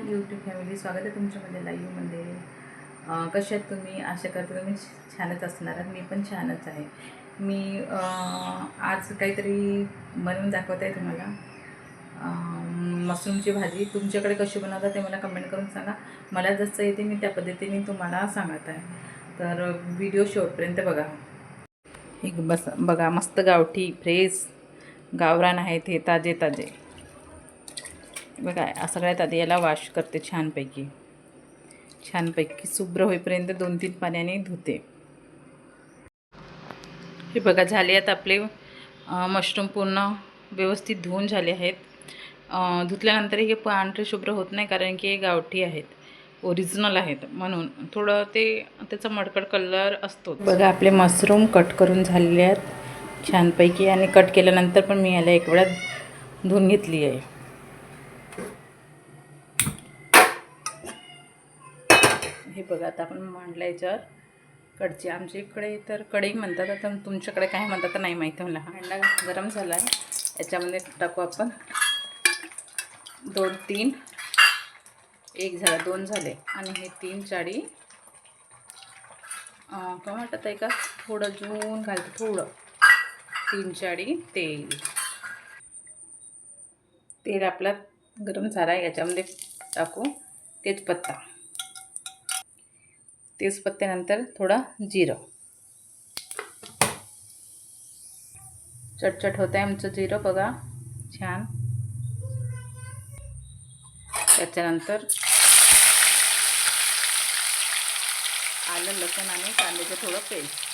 YouTube family स्वागत आहे तुमच्यामध्ये लाईव्हमध्ये कसे आहेत तुम्ही? आशा करते तुम्ही छानच असणार आहात. मी पण छानच आहे. मी आज काहीतरी बनवून दाखवत आहे तुम्हाला. मशरूमची भाजी. तुमच्याकडे कशी बनवतात ते मला कमेंट करून सांगा. मला जसं येते मी त्या पद्धतीने तुम्हाला सांगत आहे. तर व्हिडिओ शेवटपर्यंत बघा. एक बस बघा मस्त गावठी फ्रेश गावरान आहेत हे ताजे ताजे बघा सगळ्यात आधी याला वॉश करते छानपैकी. छानपैकी शुभ्र होईपर्यंत दोन तीन पाण्याने धुते. हे बघा झाले आहेत आपले मशरूम पूर्ण व्यवस्थित धुवून झाले आहेत. धुतल्यानंतर हे पांढरे शुभ्र होत नाही कारण की हे गावठी आहेत ओरिजिनल आहेत. म्हणून थोडं ते त्याचा मडकड कलर असतो बघा आपले मशरूम कट करून झालेले आहेत छानपैकी आणि कट केल्यानंतर पण मी याला एक वेळा धुवून घेतली आहे. बघा आता आपण मांडलं याच्यावर. कडची. आमच्या इकडे तर कढई म्हणतात आता तुमच्याकडे काय म्हणतात तर नाही माहिती मला. अंडा गरम झाला आहे याच्यामध्ये टाकू आपण. दोन तीन. एक झाला दोन झाले. आणि हे तीन चाळी. काय म्हणतात आहे का? थोडं जून घालतं थोडं. तीन चाळी तेल. तेल आपला गरम झाला आहे याच्यामध्ये टाकू. तेजपत्ता. तेजपत्त्यानंतर थोडं जिरं. चटचट होतं आहे आमचं जिरं बघा. छान. त्याच्यानंतर आलं लसूण आणि कांद्याचं थोडं पेस्ट.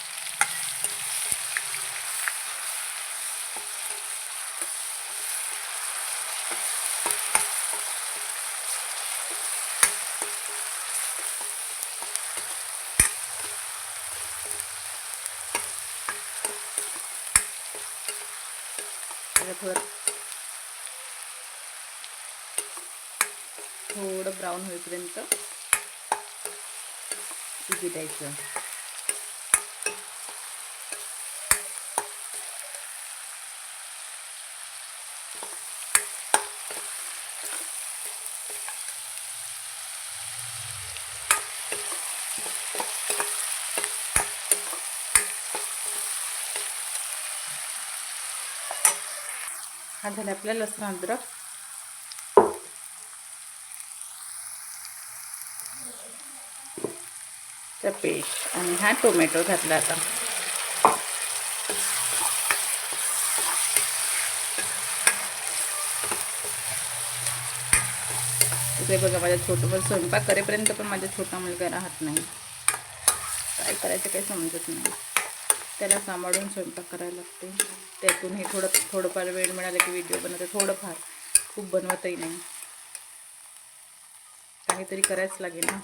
थोडं थोडं ब्राऊन होईपर्यंत शिजू द्यायचं. हा झाला आपला लसूण अद्रक पेस्ट. आणि हा टोमॅटो घातला आता. इकडे बघा माझ्या छोटं पण स्वयंपाक करेपर्यंत पण माझ्या छोटा मुलगा राहत नाही. काय करायचं काही समजत नाही. त्याला सांभाळून स्वयंपाक करायला लागते. त्यातून हे थोडं थोडंफार वेळ मिळाला की व्हिडिओ बनवते. थोडंफार. खूप बनवतही नाही. काहीतरी करायच लागेल ना.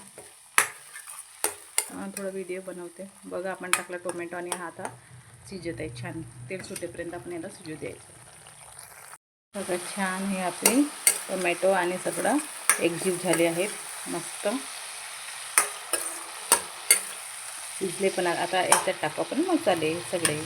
थोडं व्हिडिओ बनवते. बघा आपण टाकला टोमॅटो आणि हा आता शिजत आहे. छान. तेल सुटेपर्यंत आपण याला शिजू द्यायचं. बघा छान हे आपले टोमॅटो आणि सगळं एकजीव झाले आहेत. मस्त. शिजले पण आता याच्यात टाकू आपण मसाले सगळे.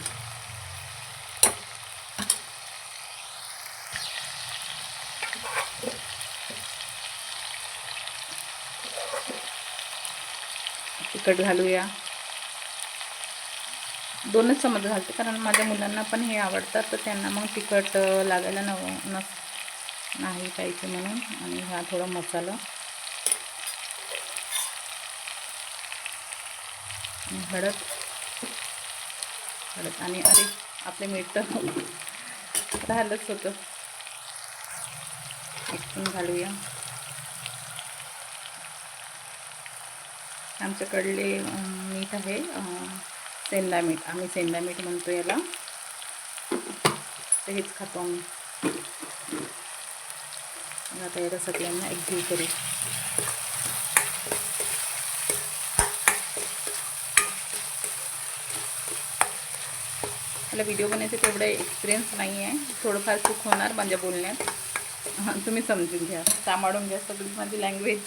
तिखट घालूया. दोनच चमच घालते कारण माझ्या मुलांना पण हे आवडतात तर त्यांना मग तिखट लागायला नव नस नाही पाहिजे म्हणून. आणि हा थोडा मसाला. आणि हळद. हळद आणि अरे आपले मीठ तर राहिलंच होतं. एक घालूया. आमच्याकडले मीठ आहे सेंदा मीठ. आम्ही सेंदा मीठ म्हणतो याला. तर हेच खातो आम्ही. आता याला सगळ्यांना एकजीव करू मला व्हिडिओ बनायचे तेवढं एक्सपिरियन्स नाही आहे. थोडंफार चूक होणार माझ्या बोलण्यात. हां तुम्ही समजून घ्या. सांभाळून घ्या सगळी माझी लँग्वेज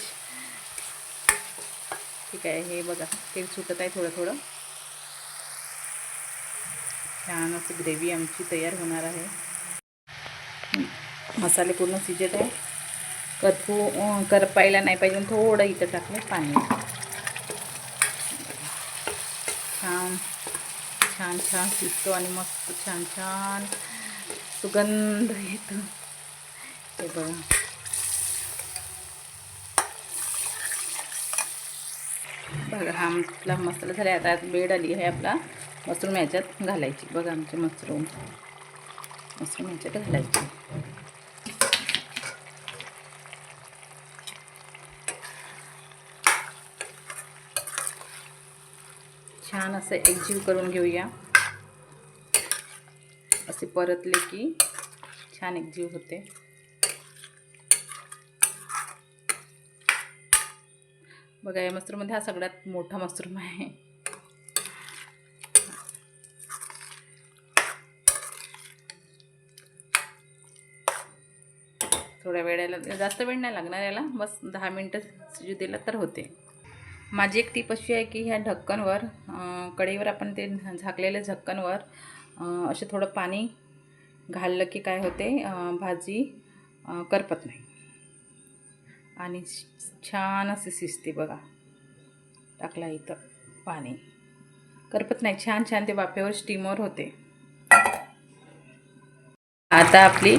ठीक आहे हे बघा. तेल सुटत आहे थोडं थोडं. छान अशी ग्रेव्ही आमची तयार होणार आहे. मसाले पूर्ण शिजत आहे. करपू करपायला नाही पाहिजे थोडं इथं टाकलं पाणी. छान. छान छान शिजतो आणि मस्त छान छान सुगंध येतो. हे बघा. बघा हा आपला मसाला झाला. आता बेड आली आहे आपला मशरूम ह्याच्यात घालायची. बघा आमचे मशरूम मशरूम ह्याच्यात घालायची. छान असं एकजीव करून घेऊया. असे परतले की छान एकजीव होते. बघा या मशरूममध्ये हा सगळ्यात मोठा मशरूम आहे. थोड्या वेळेला जास्त वेळ नाही लागणार याला बस दहा मिनटं शिजू दिलं तर होते. माझी एक टीप अशी आहे की ह्या ढक्कनवर कढईवर आपण ते झाकलेल्या झक्कनवर असे थोडं पाणी घाललं की काय होते भाजी करपत नाही. आणि छान असे शिजते बघा. टाकला इथं पाणी. करपत नाही छान छान ते वाफेवर स्टीमवर होते. आता आपली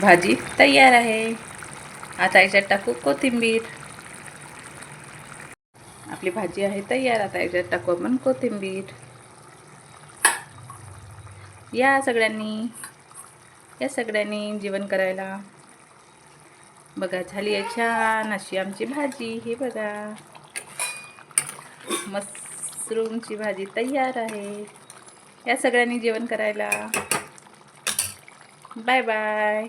भाजी तयार आहे. आता याच्यात टाकू कोथिंबीर. आपली भाजी आहे तयार आता याच्यात टाकू आपण कोथिंबीर. या सगळ्यांनी या सगळ्यांनी जेवण करायला. बघा झाली आहे छान अशी आमची भाजी. हे बघा. मशरूमची भाजी तयार आहे. या सगळ्यांनी जेवण करायला. Bye bye.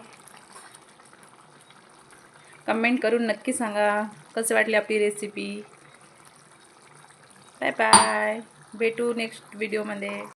कमेंट करून नक्की सांगा कसं वाटली आपली रेसिपी बाय बाय. भेटू नेक्स्ट व्हिडिओमध्ये